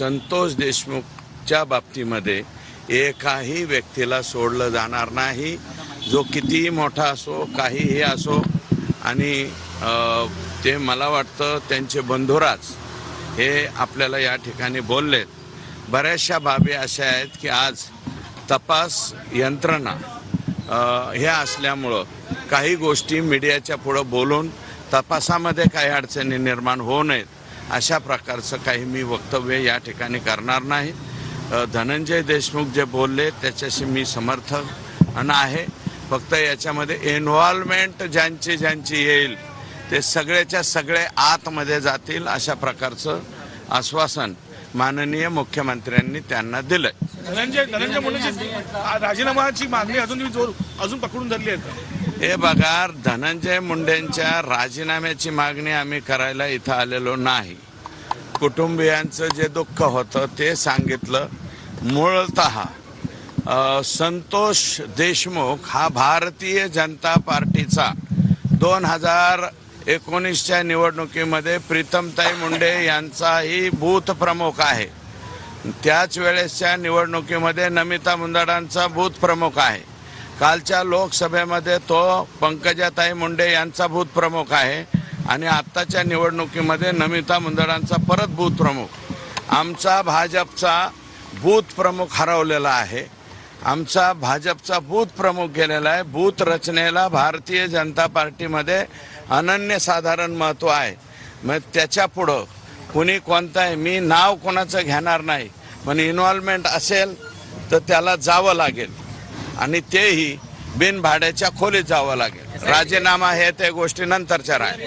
संतोष देशमुखच्या बाबतीमध्ये एकाही व्यक्तीला सोडलं जाणार नाही. जो कितीही मोठा असो काहीही असो आणि ते मला वाटतं त्यांचे बंधुराज हे आपल्याला या ठिकाणी बोललेत. बऱ्याचशा बाबी अशा आहेत की आज तपास यंत्रणा हे असल्यामुळं काही गोष्टी मीडियाच्या पुढं बोलून तपासामध्ये काही अडचणी निर्माण होऊ नयेत. अशा प्रकारचं काही मी वक्तव्य या ठिकाणी करणार नाही. धनंजय देशमुख जे बोलले त्याच्याशी मी समर्थक आहे. फक्त याच्यामध्ये इन्व्हॉल्वमेंट ज्यांची ज्यांची येईल ते सगळ्याच्या सगळे आतमध्ये जातील अशा प्रकारचं आश्वासन माननीय मुख्यमंत्र्यांनी त्यांना दिलंय. धनंजय धनंजय राजीनामाची मागणी अजून जोर अजून पकडून धरली आहे? हे बघा धनंजय मुंडेंच्या राजीनाम्याची मागणी आम्ही करायला इथं आलेलो नाही. कुटुंबियांचं जे दुःख होतं ते सांगितलं. मूळत संतोष देशमुख हा भारतीय जनता पार्टीचा दोन हजार एकोणीसच्या निवडणुकीमध्ये प्रीतमताई मुंडे यांचाही बूथ प्रमुख आहे. त्याच वेळेसच्या निवडणुकीमध्ये नमिता मुंदडांचा बूथ प्रमुख आहे. कालच्या लोकसभेमध्ये तो पंकजाताई मुंडे यांचा बूथ प्रमुख आहे. आणि आत्ताच्या निवडणुकीमध्ये नमिता मुंदडांचा परत बूथ प्रमुख. आमचा भाजपचा बूथ प्रमुख हरवलेला आहे. आमचा भाजपचा बूथ प्रमुख गेलेला आहे. बूथ रचनेला भारतीय जनता पार्टीमध्ये अनन्यसाधारण महत्त्व आहे. मग त्याच्या पुढं कुणी कोणतं आहे मी नाव कोणाचं घेणार नाही. पण इन्व्हॉल्वमेंट असेल तर त्याला जावं लागेल. आणि तेही बिनभाड्याच्या खोलीत जावं लागेल. राजीनामा हे त्या गोष्टी नंतरच्या राहील.